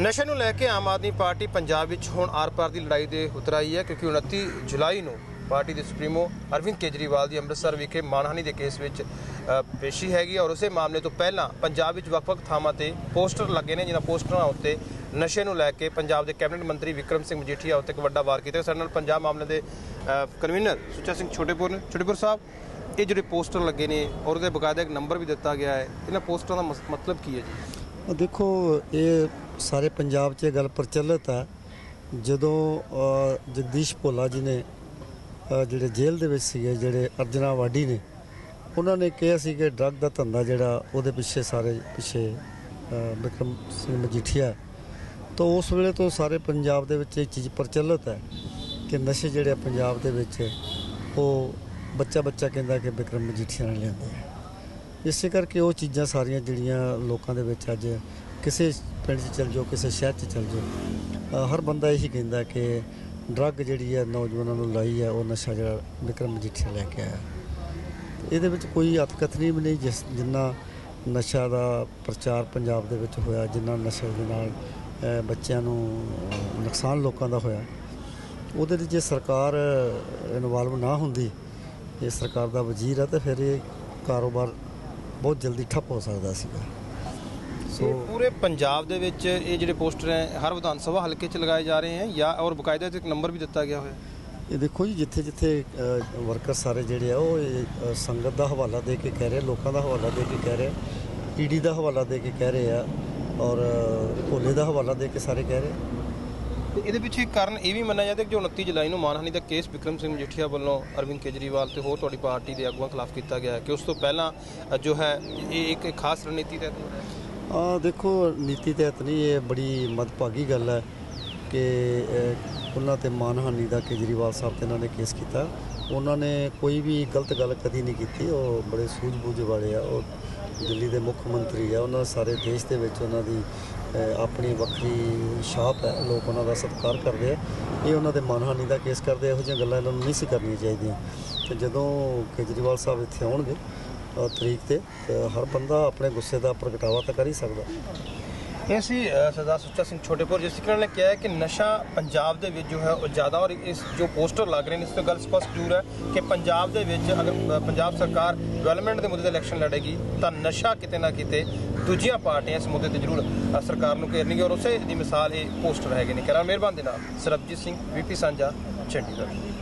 ਨਸ਼ੇ ਨੂੰ ਲੈ ਕੇ ਆਮ ਆਦਮੀ ਪਾਰਟੀ ਪੰਜਾਬ ਵਿੱਚ ਹੁਣ ਆਰ-ਪਾਰ ਦੀ ਲੜਾਈ ਦੇ ਉਤਰਾਈ ਹੈ, ਕਿਉਂਕਿ 29 ਜੁਲਾਈ ਨੂੰ ਪਾਰਟੀ ਦੇ ਸੁਪਰੀਮੋ ਅਰਵਿੰਦ ਕੇਜਰੀਵਾਲ ਦੀ ਅੰਮ੍ਰਿਤਸਰ ਵਿਖੇ ਮਾਨਹਾਨੀ ਦੇ ਕੇਸ ਵਿੱਚ ਪੇਸ਼ੀ ਹੈਗੀ ਔਰ ਉਸੇ ਮਾਮਲੇ ਤੋਂ ਪਹਿਲਾਂ ਪੰਜਾਬ ਵਿੱਚ ਵੱਖ-ਵੱਖ ਥਾਵਾਂ ਤੇ ਪੋਸਟਰ ਲੱਗੇ ਨੇ, ਜਿਨ੍ਹਾਂ ਪੋਸਟਰਾਂ ਉੱਤੇ ਨਸ਼ੇ ਨੂੰ ਲੈ ਕੇ ਪੰਜਾਬ ਦੇ ਕੈਬਨਿਟ ਮੰਤਰੀ ਵਿਕਰਮ ਸਿੰਘ ਮਜੀਠੀਆ ਉੱਤੇ ਇੱਕ ਵੱਡਾ ਵਾਰ ਕੀਤਾ ਸਾਡੇ ਨਾਲ ਪੰਜਾਬ ਮਾਮਲੇ ਦੇ ਕਨਵੀਨਰ ਸੁੱਚਾ ਸਿੰਘ ਛੋਟੇਪੁਰ ਨੇ। ਛੋਟੇਪੁਰ ਸਾਹਿਬ, ਇਹ ਜਿਹੜੇ ਪੋਸਟਰ ਲੱਗੇ ਨੇ ਔਰ ਉਹਦੇ ਬਕਾਇਦਾ ਇੱਕ ਨੰਬਰ ਵੀ ਦਿੱਤਾ ਗਿਆ ਹੈ, ਇਹਨਾਂ ਪੋਸਟਰਾਂ ਦਾ ਮਸ- ਮਤਲਬ ਕੀ ਹੈ ਜੀ? ਦੇਖੋ, ਇਹ ਸਾਰੇ ਪੰਜਾਬ 'ਚ ਇਹ ਗੱਲ ਪ੍ਰਚਲਿਤ ਹੈ ਜਦੋਂ ਜਗਦੀਸ਼ ਭੋਲਾ ਜੀ ਨੇ ਜਿਹੜੇ ਜੇਲ੍ਹ ਦੇ ਵਿੱਚ ਸੀਗੇ ਜਿਹੜੇ ਅਰਜਨਾ ਵਾਡੀ ਨੇ ਉਹਨਾਂ ਨੇ ਕਿਹਾ ਸੀ ਕਿ ਡਰੱਗ ਦਾ ਧੰਦਾ ਜਿਹੜਾ ਉਹਦੇ ਪਿੱਛੇ ਸਾਰੇ ਪਿੱਛੇ ਅ, ਵਿਕਰਮ ਸਿੰਘ ਮਜੀਠੀਆ ਤਾਂ ਉਸ ਵੇਲੇ ਤੋਂ ਸਾਰੇ ਪੰਜਾਬ ਦੇ ਵਿੱਚ ਇਹ ਚੀਜ਼ ਪ੍ਰਚਲਿਤ ਹੈ ਕਿ ਨਸ਼ੇ ਜਿਹੜੇ ਪੰਜਾਬ ਦੇ ਵਿੱਚ ਉਹ ਬੱਚਾ ਬੱਚਾ ਕਹਿੰਦਾ ਕਿ ਵਿਕਰਮ ਮਜੀਠੀਆ ਨੇ ਲਿਆਂਦੇ ਆ। ਇਸੇ ਕਰਕੇ ਉਹ ਚੀਜ਼ਾਂ ਸਾਰੀਆਂ ਜਿਹੜੀਆਂ ਲੋਕਾਂ ਦੇ ਵਿੱਚ ਅੱਜ ਕਿਸੇ ਪਿੰਡ 'ਚ ਚਲ ਜਾਓ, ਕਿਸੇ ਸ਼ਹਿਰ 'ਚ ਚਲ ਜਾਓ ਹਰ ਬੰਦਾ ਇਹੀ ਕਹਿੰਦਾ ਕਿ ਡਰੱਗ ਜਿਹੜੀ ਹੈ ਨੌਜਵਾਨਾਂ ਨੂੰ ਲਾਈ ਹੈ ਉਹ ਨਸ਼ਾ ਜਿਹੜਾ ਵਿਕਰਮ ਮਜੀਠੀਆ ਲੈ ਕੇ ਆਇਆ। ਇਹਦੇ ਵਿੱਚ ਕੋਈ ਅਤਕਥਨੀ ਵੀ ਨਹੀਂ ਜਿਸ ਜਿੰਨਾ ਨਸ਼ਾ ਦਾ ਪ੍ਰਚਾਰ ਪੰਜਾਬ ਦੇ ਵਿੱਚ ਹੋਇਆ, ਜਿੰਨਾ ਨਸ਼ੇ ਦੇ ਨਾਲ ਬੱਚਿਆਂ ਨੂੰ ਨੁਕਸਾਨ ਲੋਕਾਂ ਦਾ ਹੋਇਆ। ਉਹਦੇ ਵਿੱਚ ਜੇ ਸਰਕਾਰ ਇਨਵੋਲਵ ਨਾ ਹੁੰਦੀ, ਇਹ ਸਰਕਾਰ ਦਾ ਵਜ਼ੀਰ ਹੈ ਤਾਂ ਫਿਰ ਇਹ ਕਾਰੋਬਾਰ ਬਹੁਤ ਜਲਦੀ ਠੱਪ ਹੋ ਸਕਦਾ ਸੀਗਾ। ਸੋ ਪੂਰੇ ਪੰਜਾਬ ਦੇ ਵਿੱਚ ਇਹ ਜਿਹੜੇ ਪੋਸਟਰ ਹੈ ਹਰ ਵਿਧਾਨ ਸਭਾ ਹਲਕੇ 'ਚ ਲਗਾਏ ਜਾ ਰਹੇ ਹਨ ਜਾਂ ਔਰ ਬਕਾਇਦਾ ਇੱਕ ਨੰਬਰ ਵੀ ਦਿੱਤਾ ਗਿਆ ਹੋਇਆ ਇਹ ਦੇਖੋ ਜੀ ਜਿੱਥੇ ਜਿੱਥੇ ਵਰਕਰ ਸਾਰੇ ਜਿਹੜੇ ਆ ਉਹ ਇਹ, ਸੰਗਤ ਦਾ ਹਵਾਲਾ ਦੇ ਕੇ ਕਹਿ ਰਹੇ ਲੋਕਾਂ ਦਾ ਹਵਾਲਾ ਦੇ ਕੇ ਕਹਿ ਰਹੇ ਈਡੀ ਦਾ ਹਵਾਲਾ ਦੇ ਕੇ ਕਹਿ ਰਹੇ ਆ ਔਰ ਭੋਲੇ ਦਾ ਹਵਾਲਾ ਦੇ ਕੇ ਸਾਰੇ ਕਹਿ ਰਹੇ ਇਹਦੇ ਪਿੱਛੇ ਇੱਕ ਕਾਰਨ ਇਹ ਵੀ ਮੰਨਿਆ ਜਾਂਦਾ ਕਿ ਜੋ 29 ਜੁਲਾਈ ਨੂੰ ਮਾਨਹਾਨੀ ਦਾ ਕੇਸ ਵਿਕਰਮ ਸਿੰਘ ਮਜੀਠੀਆ ਵੱਲੋਂ ਅਰਵਿੰਦ ਕੇਜਰੀਵਾਲ ਤੇ ਹੋਰ ਤੁਹਾਡੀ ਪਾਰਟੀ ਦੇ ਆਗੂਆਂ ਖਿਲਾਫ ਕੀਤਾ ਗਿਆ ਹੈ ਕਿ ਉਸ ਤੋਂ ਪਹਿਲਾਂ ਜੋ ਹੈ, ਇਹ ਇੱਕ ਖਾਸ ਰਣਨੀਤੀ ਤਹਿਤ ਹੋ ਰਿਹਾ ਹੈ? ਆ ਦੇਖੋ, ਨੀਤੀ ਤਹਿਤ ਨਹੀਂ, ਇਹ ਬੜੀ ਮਦਭਾਗੀ ਗੱਲ ਹੈ। ਕਿ ਉਹਨਾਂ ਤੇ ਮਾਨਹਾਨੀ ਦਾ ਕੇਜਰੀਵਾਲ ਸਾਹਿਬ ਤੇ ਇਹਨਾਂ ਨੇ ਕੇਸ ਕੀਤਾ। ਉਹਨਾਂ ਨੇ ਕੋਈ ਵੀ ਗਲਤ ਗੱਲ ਕਦੀ ਨਹੀਂ ਕੀਤੀ। ਉਹ ਬੜੇ ਸੂਝ-ਬੂਝ ਵਾਲੇ ਆ। ਉਹ ਦਿੱਲੀ ਦੇ ਮੁੱਖ ਮੰਤਰੀ ਆ। ਉਹਨਾਂ ਸਾਰੇ ਦੇਸ਼ ਦੇ ਵਿੱਚ ਉਹਨਾਂ ਦੀ ਆਪਣੀ ਵੱਖਰੀ ਛਾਪ ਹੈ। ਲੋਕ ਉਹਨਾਂ ਦਾ ਸਤਿਕਾਰ ਕਰਦੇ ਆ। ਇਹ ਉਹਨਾਂ ਦੇ ਮਾਨਹਾਨੀ ਦਾ ਕੇਸ ਕਰਦੇ ਇਹੋ ਜਿਹੀਆਂ ਗੱਲਾਂ ਇਹਨਾਂ ਨੂੰ ਨਹੀਂ ਸੀ ਕਰਨੀਆਂ ਚਾਹੀਦੀਆਂ। ਤੇ ਜਦੋਂ ਕੇਜਰੀਵਾਲ ਸਾਹਿਬ ਇੱਥੇ ਆਉਣਗੇ ਤਰੀਕ ਤੇ ਤੇ ਹਰ ਬੰਦਾ ਆਪਣੇ ਗੁੱਸੇ ਦਾ ਪ੍ਰਗਟਾਵਾ ਤਾਂ ਕਰ ਹੀ ਸਕਦਾ। ਇਹ ਸੀ ਸਰਦਾਰ ਸੁੱਚਾ ਸਿੰਘ ਛੋਟੇਪੁਰ ਜਿਸ ਤਰ੍ਹਾਂ ਨੇ ਕਿਹਾ ਹੈ ਕਿ ਨਸ਼ਾ ਪੰਜਾਬ ਦੇ ਵਿੱਚ ਜੋ ਹੈ ਉਹ ਜ਼ਿਆਦਾ ਔਰ ਇਸ ਜੋ ਪੋਸਟਰ ਲੱਗ ਰਹੇ ਨੇ, ਇਸ ਤੋਂ ਗੱਲ ਸਪਸ਼ਟ ਜ਼ਰੂਰ ਹੈ ਕਿ ਪੰਜਾਬ ਦੇ ਵਿੱਚ ਅਗਰ ਪੰਜਾਬ ਸਰਕਾਰ ਡਿਵੈਲਪਮੈਂਟ ਦੇ ਮੁੱਦੇ ਤੇ ਇਲੈਕਸ਼ਨ ਲੜੇਗੀ, ਤਾਂ ਨਸ਼ਾ ਕਿਤੇ ਨਾ ਕਿਤੇ ਦੂਜੀਆਂ ਪਾਰਟੀਆਂ ਇਸ ਮੁੱਦੇ ਤੇ ਜ਼ਰੂਰ ਸਰਕਾਰ ਨੂੰ ਘੇਰਨਗੇ ਔਰ ਉਸੇ ਦੀ ਮਿਸਾਲ ਇਹ ਪੋਸਟਰ ਹੈਗੇ ਨੇ। ਕਰਾਂ ਮਿਹਰਬਾਨ ਦੇ ਨਾਲ ਸਰਬਜੀਤ ਸਿੰਘ ਵੀਪੀ ਸਾਂਝਾ, ਚੰਡੀਗੜ੍ਹ।